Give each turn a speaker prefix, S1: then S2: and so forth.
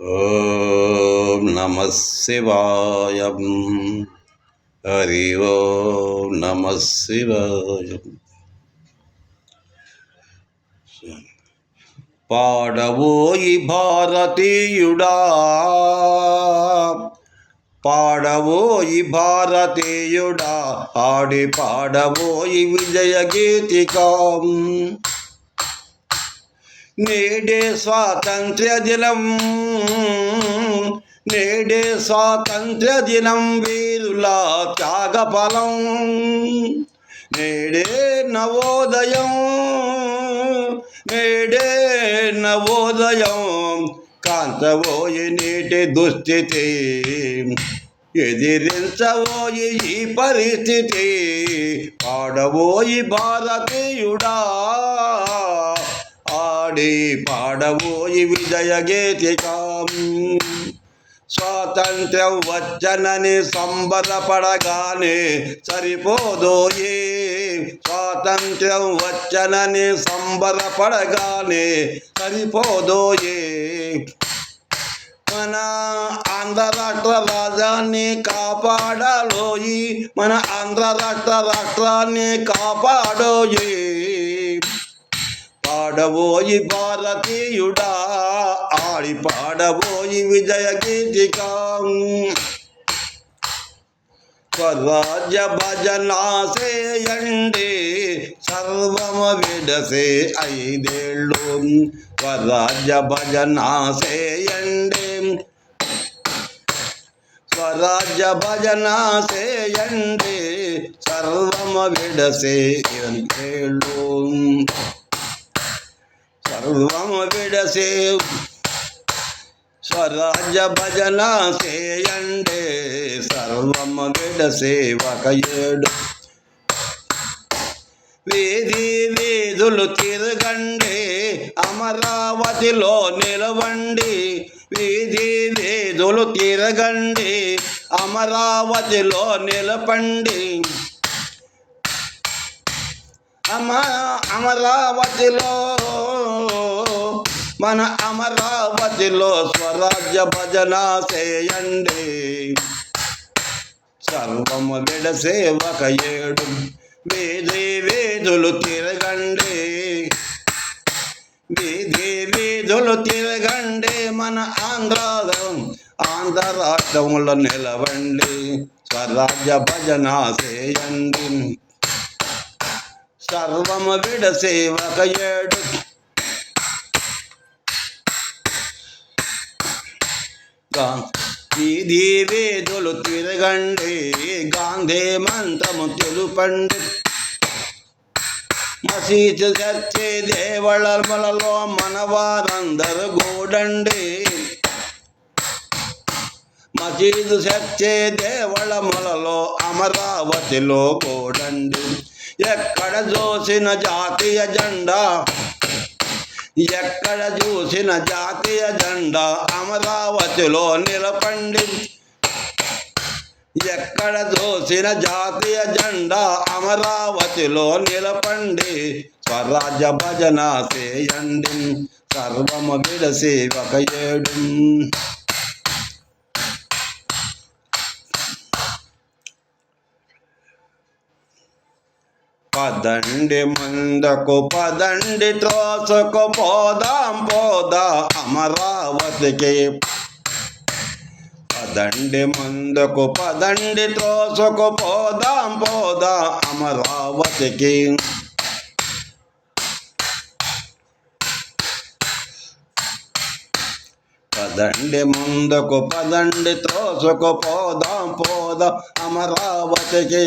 S1: ఓం నమ శివాయ హరి ఓం నమ శివాయ పాడవోయి భారతీయుడా పాడవోయి భారతీయుడా ఆడి పాడవోయి విజయ గీతికాం నేడే స్వాతంత్ర్య దినం నేడే స్వాతంత్ర్య దినం వీరుల త్యాగఫలం నేడే నవోదయం నేడే నవోదయం కాంతవోయి నీటి దుస్థితి ఎదిరించబోయి ఈ పరిస్థితి పాడబోయి భారతీయుడా. ఆడి పాడబోయి విజయ స్వాతంత్ర్యం వచ్చనని సంబరపడగానే సరిపోదోయే స్వాతంత్ర్యం వచ్చనని సంబరపడగానే సరిపోదోయే మన ఆంధ్ర రాష్ట్ర రాజాన్ని కాపాడాలోయి మన ఆంధ్ర రాష్ట్ర రాష్ట్రాన్ని కాపాడోయే. పాడబోయి భారతీయుడా ఆడి పాడబోయి విజయ గీతికా స్వరాజ్య భజనాసేయండి సర్వమ విడసే ఐదేళ్ళు స్వరాజ్య భజనాసేయండి స్వరాజ్య భజనాసేయండి సర్వమ విడసే ఏళ్ళు సర్వము విడసే స్వరాజ్య భజన చేయండి సర్వము విడసే ఒక ఏడు. వీధి వీధులు తిరగండి అమరావతిలో నిలవండి. వీధి వీధులు తిరగండి అమరావతిలో నిలపండి. అమ అమరావతిలో మన అమరావతిలో స్వరాజ్య భజన చేయండి. సర్వము విడసే ఒక ఏడు వీధి వీధులు తిరగండి. వీధి వీధులు తిరగండి మన ఆంధ్ర ఆంధ్ర రాష్ట్రములో నిలవండి. స్వరాజ్య భజన చేయండి. సర్వము విడసే ఒక ఏడు వేదులు తిరగండి గాంధీ మంత్రము తెలుపండి. మసీదు చర్చే దేవళమలలో మనవారందరూ గూడండి. మసీదు చర్చే దేవళములలో అమరావతిలో గూడండి. ఎక్కడ చూసిన జాతీయ జెండా ఎక్కడ చూసిన జాతీయ జెండా అమరావతిలో నిలపండి. ఎక్కడ చూసిన జాతీయ జెండా అమరావతిలో నిలపండి. స్వరాజ్య భజన చేయండి. సర్వము విడసి ఒక ఏడు. పదండి ముందకు పదండి త్రోసకు పోదాం పోదా అమరావతికి. పదండి ముందుకు పదండి త్రోసకు పోదాం పోదా అమరావతికి. పదండి ముందుకు పదండి త్రోసకు పోదాం పోదాం అమరావతికి.